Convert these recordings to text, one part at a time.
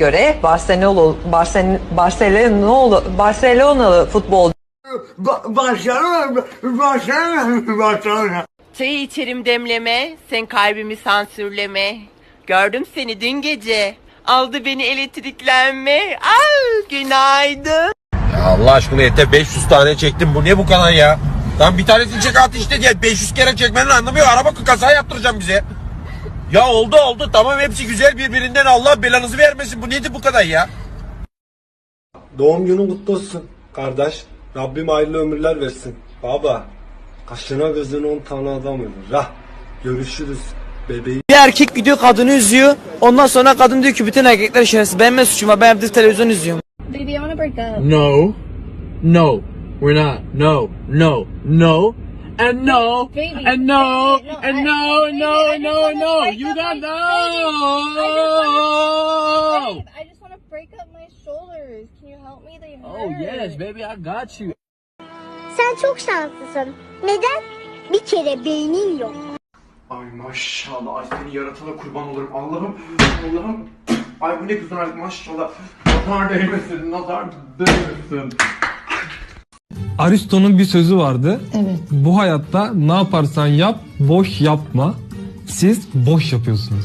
göre Barcelona Barcelona Barcelona Barcelonalı futbolcu Ba- Barcelona, Barcelona, Barcelona. Çayı içerim demleme, sen kalbimi sansürleme. Gördüm seni dün gece. Aldı beni elektriklenme. Al günaydın. Ya Allah aşkına yeter 500 tane çektim bu niye bu kadar ya? Tam bir tanesini çek at işte diye 500 kere çekmenin anlamıyor. Araba kaza yaptıracağım bize. Ya oldu oldu tamam hepsi güzel birbirinden Allah belanızı vermesin. Bu nedir bu kadar ya? Doğum günün kutlu olsun kardeş. Rabbim hayırlı ömürler versin. Baba, kaşına gözüne on tane adam ölür. Ha, görüşürüz bebeğim. Bir erkek gidiyor kadını üzüyor. Ondan sonra kadın diyor ki bütün erkekler şerefsiz. Benim ne suçum var? Ben evde televizyon izliyorum. Baby, I want to break up. No. No. We're not. No. No. No. And no. Baby, And no. baby, no, And no. baby, No. I No. wanna No. no. Babe, I just want to break up my shoulders. Can you help me? They hurt. Oh yes, baby, I got you. Sen çok şanslısın. Neden? Bir kere beynin yok. Ay maşallah ay seni yaratana kurban olurum Allah'ım Allah'ım Ay bu ne güzellik maşallah Nazar değmesin nazar değmesin Aristo'nun bir sözü vardı. Evet. Bu hayatta ne yaparsan yap, boş yapma. Siz boş yapıyorsunuz.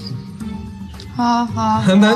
Ha ha. Hemen